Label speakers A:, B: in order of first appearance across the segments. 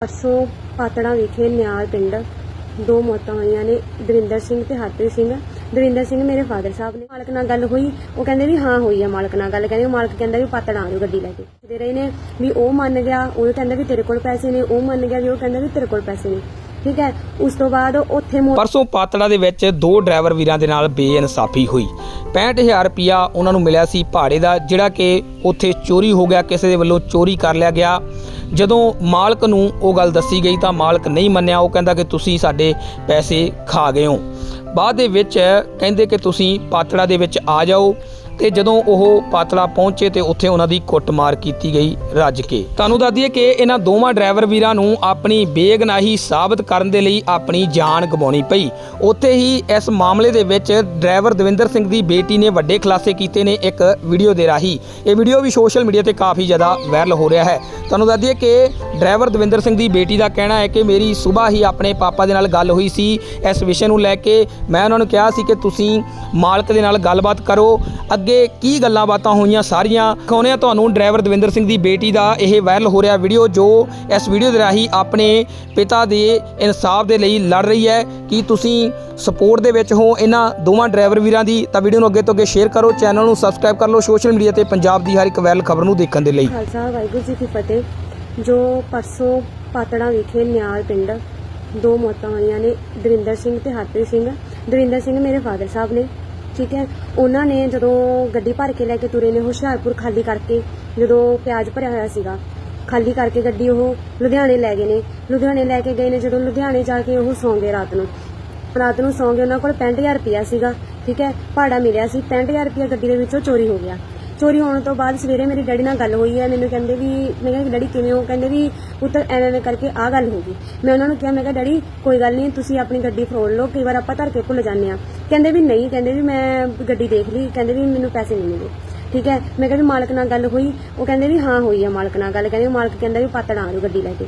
A: ਪਰਸੋਂ ਪਾਤੜਾ ਵਿਖੇ ਨਿਆਲ ਪਿੰਡ ਦੋ ਮੌਤਾਂ ਹੋਈਆਂ ਨੇ, ਦਵਿੰਦਰ ਸਿੰਘ ਤੇ ਹਰਪ੍ਰੀਤ ਸਿੰਘ। ਦਵਿੰਦਰ ਸਿੰਘ ਮੇਰੇ ਫਾਦਰ ਸਾਹਿਬ ਨੇ ਮਾਲਕ ਨਾਲ ਗੱਲ ਹੋਈ, ਉਹ ਕਹਿੰਦੇ ਵੀ ਹਾਂ ਹੋਈ ਆ ਮਾਲਕ ਨਾਲ ਗੱਲ, ਕਹਿੰਦੇ ਉਹ ਮਾਲਕ ਕਹਿੰਦਾ ਵੀ ਪਾਤੜਾ ਆ ਜਾਓ ਗੱਡੀ ਲੈ ਕੇ। ਦੇ ਰਹੇ ਨੇ ਵੀ ਉਹ ਮੰਨ ਗਿਆ, ਉਹ ਕਹਿੰਦਾ ਵੀ ਤੇਰੇ ਕੋਲ ਪੈਸੇ ਨੇ, ਉਹ ਮੰਨ ਗਿਆ ਵੀ ਉਹ ਕਹਿੰਦਾ ਵੀ ਤੇਰੇ ਕੋਲ ਪੈਸੇ ਨੇ। ਠੀਕ ਹੈ? ਉਸ ਤੋਂ ਬਾਅਦ ਉੱਥੇ ਮੋ-
B: ਪਰਸੋਂ ਪਾਤੜਾ ਦੇ ਵਿੱਚ ਦੋ ਡਰਾਈਵਰ ਵੀਰਾਂ ਦੇ ਨਾਲ ਬੇਇਨਸਾਫੀ ਹੋਈ। 65000 ਰੁਪਿਆ ਉਹਨਾਂ ਨੂੰ ਮਿਲਿਆ ਸੀ ਭਾੜੇ ਦਾ, ਜਿਹੜਾ ਕਿ ਉੱਥੇ ਚੋਰੀ ਹੋ ਗਿਆ, ਕਿਸੇ ਦੇ ਵੱਲੋਂ ਚੋਰੀ ਕਰ ਲਿਆ ਗਿਆ। ਜਦੋਂ ਮਾਲਕ ਨੂੰ ਉਹ ਗੱਲ ਦੱਸੀ ਗਈ ਤਾਂ ਮਾਲਕ ਨਹੀਂ ਮੰਨਿਆ। ਉਹ ਕਹਿੰਦਾ ਕਿ ਤੁਸੀਂ ਸਾਡੇ ਪੈਸੇ ਖਾ ਗਏ ਹੋ। ਬਾਅਦ ਦੇ ਵਿੱਚ ਕਹਿੰਦੇ ਕਿ ਤੁਸੀਂ ਪਾਤੜਾ ਦੇ ਵਿੱਚ ਆ ਜਾਓ। ਤੇ ਜਦੋਂ ਉਹ ਪਾਤਲਾ ਪਹੁੰਚੇ ਤੇ ਉੱਥੇ ਉਹਨਾਂ ਦੀ ਕੁੱਟਮਾਰ ਕੀਤੀ ਗਈ ਰੱਜ ਕੇ। ਤੁਹਾਨੂੰ ਦੱਸ ਦਈਏ ਕਿ ਇਹਨਾਂ ਦੋਵਾਂ ਡਰਾਈਵਰ ਵੀਰਾਂ ਨੂੰ ਆਪਣੀ ਬੇਗਨਾਹੀ ਸਾਬਤ ਕਰਨ ਦੇ ਲਈ ਆਪਣੀ ਜਾਨ ਗਵਾਉਣੀ ਪਈ। ਉੱਥੇ ਹੀ ਇਸ ਮਾਮਲੇ ਦੇ ਵਿੱਚ ਡਰਾਈਵਰ ਦਵਿੰਦਰ ਸਿੰਘ ਦੀ ਬੇਟੀ ਨੇ ਵੱਡੇ ਖੁਲਾਸੇ ਕੀਤੇ ਨੇ ਇੱਕ ਵੀਡੀਓ ਦੇ ਰਾਹੀਂ। ਇਹ ਵੀਡੀਓ ਵੀ ਸੋਸ਼ਲ ਮੀਡੀਆ ਤੇ ਕਾਫੀ ਜ਼ਿਆਦਾ ਵਾਇਰਲ ਹੋ ਰਿਹਾ ਹੈ। ਤੁਹਾਨੂੰ ਦੱਸ ਦਈਏ ਕਿ ਡਰਾਈਵਰ ਦਵਿੰਦਰ ਸਿੰਘ ਦੀ ਬੇਟੀ ਦਾ ਕਹਿਣਾ ਹੈ ਕਿ ਮੇਰੀ ਸਵੇਰ ਹੀ ਆਪਣੇ ਪਾਪਾ ਦੇ ਨਾਲ ਗੱਲ ਹੋਈ ਸੀ। ਇਸ ਵਿਸ਼ੇ ਨੂੰ ਲੈ ਕੇ ਮੈਂ ਉਹਨਾਂ ਨੂੰ ਕਿਹਾ ਸੀ ਕਿ ਤੁਸੀਂ ਮਾਲਕ ਦੇ ਨਾਲ ਗੱਲਬਾਤ ਕਰੋ। ਅੱਗੇ ਕੀ ਗੱਲਾਂ ਬਾਤਾਂ ਹੋਈਆਂ ਸਾਰੀਆਂ ਦਿਖਾਉਂਦੇ ਆ ਤੁਹਾਨੂੰ ਡਰਾਈਵਰ ਦਵਿੰਦਰ ਸਿੰਘ ਦੀ ਬੇਟੀ ਦਾ ਇਹ ਵਾਇਰਲ ਹੋ ਰਿਹਾ ਵੀਡੀਓ ਜੋ ਇਸ ਵੀਡੀਓ ਦੇ ਰਾਹੀਂ ਆਪਣੇ ਪਿਤਾ ਦੇ ਇਨਸਾਫ ਦੇ ਲਈ ਲੜ ਰਹੀ ਹੈ। ਕੀ ਤੁਸੀਂ ਸਪੋਰਟ ਦੇ ਵਿੱਚ ਹੋ ਇਹਨਾਂ ਦੋਵਾਂ ਡਰਾਈਵਰ ਵੀਰਾਂ ਦੀ, ਤਾਂ ਵੀਡੀਓ ਨੂੰ ਅੱਗੇ ਤੋਂ ਅੱਗੇ ਸ਼ੇਅਰ ਕਰੋ ਚੈਨਲ ਨੂੰ ਸਬਸਕ੍ਰਾਈਬ ਕਰ ਲਓ ਸੋਸ਼ਲ ਮੀਡੀਆ ਤੇ ਪੰਜਾਬ ਦੀ ਹਰ ਇੱਕ ਵਾਇਰਲ ਖਬਰ ਨੂੰ ਦੇਖਣ ਦੇ ਲਈ।
A: ਖਾਲਸਾ ਵਾਹਿਗੁਰੂ ਜੀ ਕੀ ਫਤਿਹ। ਜੋ ਪਰਸੋਂ ਪਾਤੜਾ ਵਿਖੇ ਨਿਆਲ ਪਿੰਡ ਦੋ ਮੌਤਾਂ ਹੋਈਆਂ ਨੇ, ਦਵਿੰਦਰ ਸਿੰਘ ਤੇ ਹਰਪ੍ਰੀਤ ਸਿੰਘ। ਦਵਿੰਦਰ ਸਿੰਘ ਮੇਰੇ ਫਾਦਰ ਸਾਹਿਬ ਨੇ ਠੀਕ ਹੈ? ਉਹਨਾਂ ਨੇ ਜਦੋਂ ਗੱਡੀ ਭਰ ਕੇ ਲੈ ਕੇ ਤੁਰੇ ਨੇ ਹੁਸ਼ਿਆਰਪੁਰ ਖਾਲੀ ਕਰਕੇ, ਜਦੋਂ ਪਿਆਜ਼ ਭਰਿਆ ਹੋਇਆ ਸੀਗਾ, ਖਾਲੀ ਕਰਕੇ ਗੱਡੀ ਉਹ ਲੁਧਿਆਣੇ ਲੈ ਗਏ ਨੇ। ਲੁਧਿਆਣੇ ਲੈ ਕੇ ਗਏ ਨੇ ਜਦੋਂ ਲੁਧਿਆਣੇ ਜਾ ਕੇ ਉਹ ਸੌਂ ਗਏ ਰਾਤ ਨੂੰ। ਰਾਤ ਨੂੰ ਸੌਂ ਗਏ ਉਹਨਾਂ ਕੋਲ 65000 ਰੁਪਇਆ ਸੀਗਾ, ਠੀਕ ਹੈ? ਭਾੜਾ ਮਿਲਿਆ ਸੀ 65000 ਰੁਪਇਆ ਗੱਡੀ ਦੇ ਵਿੱਚੋਂ ਚੋਰੀ ਹੋ ਗਿਆ। ਚੋਰੀ ਹੋਣ ਤੋਂ ਬਾਅਦ ਸਵੇਰੇ ਮੇਰੀ ਡੈਡੀ ਨਾਲ ਗੱਲ ਹੋਈ ਹੈ। ਮੈਨੂੰ ਕਹਿੰਦੇ ਵੀ, ਮੈਂ ਕਿਹਾ, ਡੈਡੀ, ਕਿਵੇਂ ਹੋ? ਕਹਿੰਦੇ ਵੀ, ਪੁੱਤਰ, ਐਵੇਂ ਐਵੇਂ ਕਰਕੇ ਆਹ ਗੱਲ ਹੋ ਗਈ। ਮੈਂ ਉਹਨਾਂ ਨੂੰ ਕਿਹਾ, ਮੈਂ ਕਿਹਾ, ਡੈਡੀ, ਕੋਈ ਗੱਲ ਨਹੀਂ, ਤੁਸੀਂ ਆਪਣੀ ਗੱਡੀ ਫਰੋੜ ਲਓ। ਕਈ ਵਾਰ ਆਪਾਂ ਧਰ ਕੇ ਭੁੱਲ ਜਾਂਦੇ ਆ ਕਹਿੰਦੇ ਵੀ, ਨਹੀਂ, ਕਹਿੰਦੇ ਵੀ, ਮੈਂ ਗੱਡੀ ਦੇਖ ਲਈ। ਕਹਿੰਦੇ ਵੀ, ਮੈਨੂੰ ਪੈਸੇ ਨਹੀਂ ਮਿਲੇ। ਠੀਕ ਹੈ? ਮੈਂ ਕਿਹਾ ਵੀ ਮਾਲਕ ਨਾਲ ਗੱਲ ਹੋਈ। ਉਹ ਕਹਿੰਦੇ ਵੀ, ਹਾਂ, ਹੋਈ ਆ ਮਾਲਕ ਨਾਲ ਗੱਲ। ਕਹਿੰਦੇ ਵੀ ਮਾਲਕ ਕਹਿੰਦਾ ਵੀ, ਪਾਤੜਾ ਆ ਜਾਓ ਗੱਡੀ ਲੈ ਕੇ।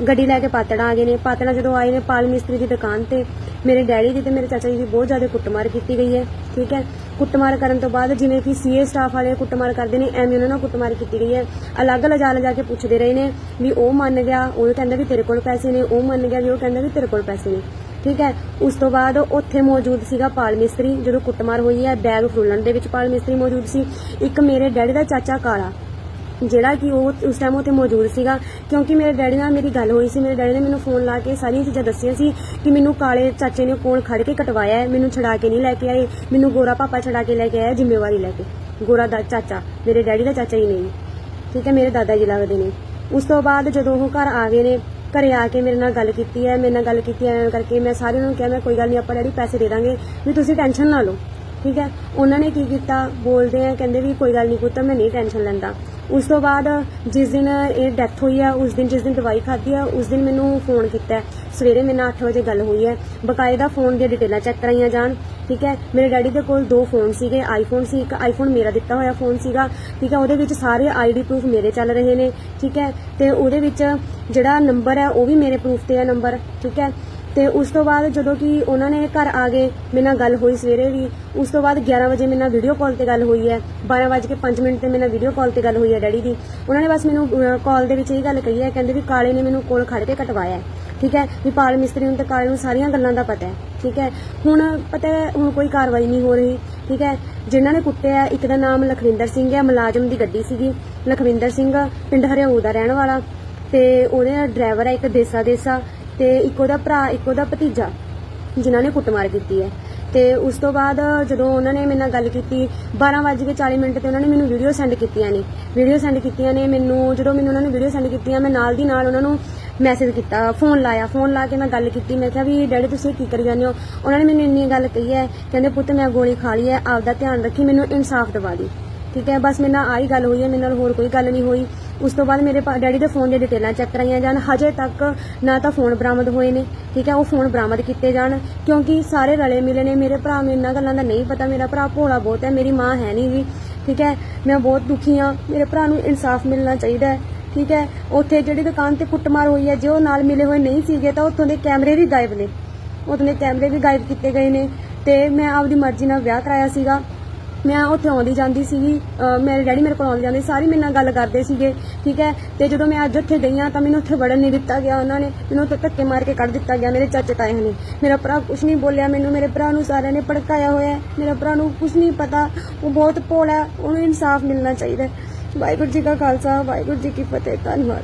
A: ਗੱਡੀ ਲੈ ਕੇ ਪਾਤੜਾ ਆ ਗਏ ਨੇ। ਪਾਤੜਾ ਜਦੋਂ ਆਏ ਨੇ ਪਾਲ ਮਿਸਤਰੀ ਦੀ ਦੁਕਾਨ ਤੇ, ਮੇਰੇ ਡੈਡੀ ਦੀ ਤੇ ਮੇਰੇ ਚਾਚਾ ਜੀ ਦੀ ਬਹੁਤ ਜ਼ਿਆਦਾ ਕੁੱਟਮਾਰ ਕੀਤੀ ਗਈ ਹੈ, ਠੀਕ ਹੈ? ਕੁੱਟਮਾਰ ਕਰਨ ਤੋਂ ਬਾਅਦ ਜਿਵੇਂ ਕਿ ਸੀਏ ਸਟਾਫ ਵਾਲੇ ਕੁੱਟਮਾਰ ਕਰਦੇ ਨੇ, ਐਵੇਂ ਉਹਨਾਂ ਨਾਲ ਕੁੱਟਮਾਰ ਕੀਤੀ ਗਈ ਹੈ। ਅਲੱਗ ਲਜਾ ਲਜਾ ਕੇ ਪੁੱਛਦੇ ਰਹੇ ਨੇ ਵੀ ਉਹ ਮੰਨ ਗਿਆ, ਉਹ ਕਹਿੰਦਾ ਵੀ ਤੇਰੇ ਕੋਲ ਪੈਸੇ ਨੇ, ਉਹ ਮੰਨ ਗਿਆ ਵੀ ਉਹ ਕਹਿੰਦਾ ਵੀ ਤੇਰੇ ਕੋਲ ਪੈਸੇ ਨੇ, ਠੀਕ ਹੈ? ਉਸ ਤੋਂ ਬਾਅਦ ਉੱਥੇ ਮੌਜੂਦ ਸੀਗਾ ਪਾਲ ਮਿਸਤਰੀ, ਜਦੋਂ ਕੁੱਟਮਾਰ ਹੋਈ ਹੈ, ਬੈਗ ਫਰੋਲਣ ਦੇ ਵਿੱਚ ਪਾਲ ਮਿਸਤਰੀ ਮੌਜੂਦ ਸੀ। ਇੱਕ ਮੇਰੇ ਡੈਡੀ ਦਾ ਚਾਚਾ ਕਾਲਾ ਜਿਹੜਾ ਕਿ ਉਹ ਉਸ ਟਾਈਮ ਉੱਥੇ ਮੌਜੂਦ ਸੀਗਾ, ਕਿਉਂਕਿ ਮੇਰੇ ਡੈਡੀ ਨਾਲ ਮੇਰੀ ਗੱਲ ਹੋਈ ਸੀ, ਮੇਰੇ ਡੈਡੀ ਨੇ ਮੈਨੂੰ ਫੋਨ ਲਾ ਕੇ ਸਾਰੀਆਂ ਚੀਜ਼ਾਂ ਦੱਸੀਆਂ ਸੀ ਕਿ ਮੈਨੂੰ ਕਾਲੇ ਚਾਚੇ ਨੇ ਕੋਲ ਖੜ ਕੇ ਕਟਵਾਇਆ ਹੈ, ਮੈਨੂੰ ਛਡਾ ਕੇ ਨਹੀਂ ਲੈ ਕੇ ਆਏ, ਮੈਨੂੰ ਗੋਰਾ ਪਾਪਾ ਛਡਾ ਕੇ ਲੈ ਕੇ ਆਇਆ, ਜ਼ਿੰਮੇਵਾਰੀ ਲੈ ਕੇ। ਗੋਰਾ ਦਾ ਚਾਚਾ, ਮੇਰੇ ਡੈਡੀ ਦਾ ਚਾਚਾ ਹੀ ਨਹੀਂ। ਠੀਕ ਹੈ, ਮੇਰੇ ਦਾਦਾ ਜੀ ਲੱਗਦੇ ਨੇ। ਉਸ ਤੋਂ ਬਾਅਦ ਜਦੋਂ ਉਹ ਘਰ ਆ ਗਏ ਨੇ, ਘਰੇ ਆ ਕੇ ਮੇਰੇ ਨਾਲ ਗੱਲ ਕੀਤੀ ਹੈ, ਮੇਰੇ ਨਾਲ ਗੱਲ ਕੀਤੀ ਐਵੇਂ ਕਰਕੇ ਮੈਂ ਸਾਰਿਆਂ ਨੂੰ ਕਿਹਾ, ਮੈਂ ਕੋਈ ਗੱਲ ਨਹੀਂ, ਆਪਾਂ ਡੈਡੀ ਪੈਸੇ ਦੇ ਦਾਂਗੇ, ਵੀ ਤੁਸੀਂ ਟੈਨਸ਼ਨ ਨਾ ਲਓ। ਠੀਕ ਹੈ? ਉਹਨਾਂ ਨੇ ਕੀ ਕੀਤਾ? ਬੋਲਦੇ ਆ, ਕਹਿੰਦੇ ਵੀ ਕੋਈ ਗੱਲ ਨਹੀਂ ਪੁੱਤ, ਮੈਂ ਨਹੀਂ ਟੈਨਸ਼ਨ ਲੈਂਦਾ। ਉਸ ਤੋਂ ਬਾਅਦ ਜਿਸ ਦਿਨ ਇਹ ਡੈਥ ਹੋਈ ਆ, ਉਸ ਦਿਨ ਜਿਸ ਦਿਨ ਦਵਾਈ ਖਾਧੀ ਆ, ਉਸ ਦਿਨ ਮੈਨੂੰ ਫੋਨ ਕੀਤਾ ਸਵੇਰੇ ਮੇਰੇ ਨਾਲ 8 ਵਜੇ ਗੱਲ ਹੋਈ ਹੈ। ਬਕਾਇਦਾ ਫੋਨ ਦੀਆਂ ਡਿਟੇਲਾਂ ਚੈੱਕ ਕਰਾਈਆਂ ਜਾਣ, ਠੀਕ ਹੈ? ਮੇਰੇ ਡੈਡੀ ਦੇ ਕੋਲ ਦੋ ਫੋਨ ਸੀਗੇ ਆਈਫੋਨ ਸੀ, ਇੱਕ ਆਈਫੋਨ ਮੇਰਾ ਦਿੱਤਾ ਹੋਇਆ ਫੋਨ ਸੀਗਾ, ਠੀਕ ਹੈ? ਉਹਦੇ ਵਿੱਚ ਸਾਰੇ ਆਈਡੀ ਪ੍ਰੂਫ ਮੇਰੇ ਚੱਲ ਰਹੇ ਨੇ, ਠੀਕ ਹੈ? ਤੇ ਉਹਦੇ ਵਿੱਚ ਜਿਹੜਾ ਨੰਬਰ ਹੈ, ਉਹ ਵੀ ਮੇਰੇ ਪ੍ਰੂਫ ਤੇ ਹੈ ਨੰਬਰ ਠੀਕ ਹੈ? ਤੇ ਉਸ ਤੋਂ ਬਾਅਦ ਜਦੋਂ ਕਿ ਉਹਨਾਂ ਨੇ ਘਰ ਆ ਗਏ, ਮੇਰੇ ਨਾਲ ਗੱਲ ਹੋਈ ਸਵੇਰੇ ਵੀ, ਉਸ ਤੋਂ ਬਾਅਦ 11 ਵਜੇ ਮੇਰੇ ਨਾਲ ਵੀਡੀਓ ਕਾਲ ਤੇ ਗੱਲ ਹੋਈ ਹੈ। 12:05 ਮਿੰਟ ਤੇ ਮੇਰੇ ਨਾਲ ਵੀਡੀਓ ਕਾਲ ਤੇ ਗੱਲ ਹੋਈ ਹੈ ਡੈਡੀ ਦੀ। ਉਹਨਾਂ ਨੇ ਬਸ ਮੈਨੂੰ ਕਾਲ ਦੇ ਵਿੱਚ ਇਹ ਗੱਲ ਕਹੀ ਹੈ, ਕਹਿੰਦੇ ਵੀ ਕਾਲੇ ਨੇ ਮੈਨੂੰ ਕੋਲ ਖੜ ਕੇ ਕਟਵਾਇਆ ਹੈ, ਠੀਕ ਹੈ? ਵੀ ਪਾਲ ਮਿਸਤਰੀ ਨੂੰ ਤੇ ਕਾਲੇ ਨੂੰ ਸਾਰੀਆਂ ਗੱਲਾਂ ਦਾ ਪਤਾ ਹੈ, ਠੀਕ ਹੈ? ਹੁਣ ਪਤਾ ਹੈ, ਹੁਣ ਕੋਈ ਕਾਰਵਾਈ ਨਹੀਂ ਹੋ ਰਹੀ, ਠੀਕ ਹੈ? ਜਿਨ੍ਹਾਂ ਨੇ ਕੁੱਟਿਆ ਇੱਕ ਦਾ ਨਾਮ ਲਖਵਿੰਦਰ ਸਿੰਘ ਹੈ, ਮੁਲਾਜ਼ਮ ਦੀ ਗੱਡੀ ਸੀਗੀ। ਲਖਵਿੰਦਰ ਸਿੰਘ, ਪਿੰਡ ਹਰਿਆਊ ਦਾ ਰਹਿਣ ਵਾਲਾ ਤੇ ਉਹਦੇ ਡਰਾਈਵਰ ਹੈ, ਇੱਕ ਦੇਸਾ ਦੇਸਾ ਤੇ ਇੱਕ ਉਹਦਾ ਭਰਾ, ਇੱਕ ਉਹਦਾ ਭਤੀਜਾ ਜਿਨ੍ਹਾਂ ਨੇ ਕੁੱਟਮਾਰ ਕੀਤੀ ਹੈ। ਤੇ ਉਸ ਤੋਂ ਬਾਅਦ ਜਦੋਂ ਉਹਨਾਂ ਨੇ ਮੇਰੇ ਨਾਲ ਗੱਲ ਕੀਤੀ 12:40 ਮਿੰਟ ਤੇ ਉਹਨਾਂ ਨੇ ਮੈਨੂੰ ਵੀਡੀਓ ਸੈਂਡ ਕੀਤੀਆਂ ਨੇ। ਵੀਡੀਓ ਸੈਂਡ ਕੀਤੀਆਂ ਨੇ, ਮੈਨੂੰ ਜਦੋਂ ਮੈਨੂੰ ਉਹਨਾਂ ਨੇ ਵੀਡੀਓ ਸੈਂਡ ਕੀਤੀਆਂ, ਮੈਂ ਨਾਲ ਦੀ ਨਾਲ ਉਹਨਾਂ ਨੂੰ ਮੈਸੇਜ ਕੀਤਾ ਫੋਨ ਲਾਇਆ ਫੋਨ ਲਾ ਕੇ ਮੈਂ ਗੱਲ ਕੀਤੀ, ਮੈਂ ਕਿਹਾ ਵੀ ਡੈਡੀ ਤੁਸੀਂ ਕੀ ਕਰੀ ਜਾਂਦੇ ਹੋ? ਉਹਨਾਂ ਨੇ ਮੈਨੂੰ ਇੰਨੀ ਗੱਲ ਕਹੀ ਹੈ, ਕਹਿੰਦੇ ਪੁੱਤ ਮੈਂ ਗੋਲੀ ਖਾ ਲਈ ਹੈ, ਆਪਦਾ ਧਿਆਨ ਰੱਖੀ, ਮੈਨੂੰ ਇਨਸਾਫ ਦਿਵਾ ਦੀ। ਠੀਕ ਹੈ, ਬਸ ਮੇਰੇ ਨਾਲ ਆਹੀ ਗੱਲ ਹੋਈ ਹੈ, ਮੇਰੇ ਨਾਲ ਹੋਰ ਕੋਈ ਗੱਲ ਨਹੀਂ ਹੋਈ। ਉਸ ਤੋਂ ਬਾਅਦ ਮੇਰੇ ਪਾ- ਡੈਡੀ ਦੇ ਫੋਨ ਦੀਆਂ ਡਿਟੇਲਾਂ ਚੈੱਕ ਕਰਾਈਆਂ ਜਾਣ। ਹਜੇ ਤੱਕ ਨਾ ਤਾਂ ਫੋਨ ਬਰਾਮਦ ਹੋਏ ਨੇ, ਠੀਕ ਹੈ? ਉਹ ਫੋਨ ਬਰਾਮਦ ਕੀਤੇ ਜਾਣ, ਕਿਉਂਕਿ ਸਾਰੇ ਰਲੇ ਮਿਲੇ ਨੇ। ਮੇਰੇ ਭਰਾ ਨੂੰ ਇਹਨਾਂ ਗੱਲਾਂ ਦਾ ਨਹੀਂ ਪਤਾ। ਮੇਰਾ ਭਰਾ ਭੋਲਾ ਬਹੁਤ ਹੈ, ਮੇਰੀ ਮਾਂ ਹੈ ਨਹੀਂ ਵੀ, ਠੀਕ ਹੈ? ਮੈਂ ਬਹੁਤ ਦੁਖੀ ਹਾਂ। ਮੇਰੇ ਭਰਾ ਨੂੰ ਇਨਸਾਫ ਮਿਲਣਾ ਚਾਹੀਦਾ ਹੈ, ਠੀਕ ਹੈ? ਉੱਥੇ ਜਿਹੜੀ ਦੁਕਾਨ ਤੇ ਕੁੱਟਮਾਰ ਹੋਈ ਹੈ, ਜੇ ਉਹ ਨਾਲ ਮਿਲੇ ਹੋਏ ਨਹੀਂ ਸੀਗੇ, ਤਾਂ ਉੱਥੋਂ ਦੇ ਕੈਮਰੇ ਵੀ ਗਾਇਬ ਨੇ। ਉੱਥੋਂ ਦੇ ਕੈਮਰੇ ਵੀ ਗਾਇਬ ਕੀਤੇ ਗਏ ਨੇ। ਤੇ ਮੈਂ ਆਪਦੀ ਮਰਜ਼ੀ ਨਾਲ ਵਿਆਹ ਕਰਾਇਆ ਸੀਗਾ। ਮੈਂ ਉੱਥੇ ਆਉਂਦੀ ਜਾਂਦੀ ਸੀਗੀ, ਅਹ ਮੇਰੇ ਡੈਡੀ ਮੇਰੇ ਕੋਲ ਆਉਂਦੇ ਜਾਂਦੇ ਸਾਰੀ ਮੇਰੇ ਨਾਲ ਗੱਲ ਕਰਦੇ ਸੀਗੇ, ਠੀਕ ਹੈ? ਤੇ ਜਦੋਂ ਮੈਂ ਅੱਜ ਉੱਥੇ ਗਈ ਹਾਂ ਤਾਂ ਮੈਨੂੰ ਉੱਥੇ ਵੜਨ ਨਹੀਂ ਦਿੱਤਾ ਗਿਆ ਉਹਨਾਂ ਨੇ, ਮੈਨੂੰ ਉੱਥੇ ਧੱਕੇ ਮਾਰ ਕੇ ਕੱਢ ਦਿੱਤਾ ਗਿਆ ਮੇਰੇ ਚਾਚੇ ਤਾਏ ਨੇ। ਮੇਰਾ ਭਰਾ ਕੁਝ ਨਹੀਂ ਬੋਲਿਆ ਮੈਨੂੰ, ਮੇਰੇ ਭਰਾ ਨੂੰ ਸਾਰਿਆਂ ਨੇ ਭੜਕਾਇਆ ਹੋਇਆ ਹੈ, ਮੇਰਾ ਭਰਾ ਨੂੰ ਕੁਝ ਨਹੀਂ ਪਤਾ, ਉਹ ਬਹੁਤ ਭੋਲਾ ਹੈ, ਉਹਨੂੰ ਇਨਸਾਫ ਮਿਲਣਾ ਚਾਹੀਦਾ ਹੈ। ਵਾਹਿਗੁਰੂ ਜੀ ਕਾ ਖਾਲਸਾ, ਵਾਹਿਗੁਰੂ ਜੀ ਕੀ ਫਤਿਹ, ਧੰਨਵਾਦ।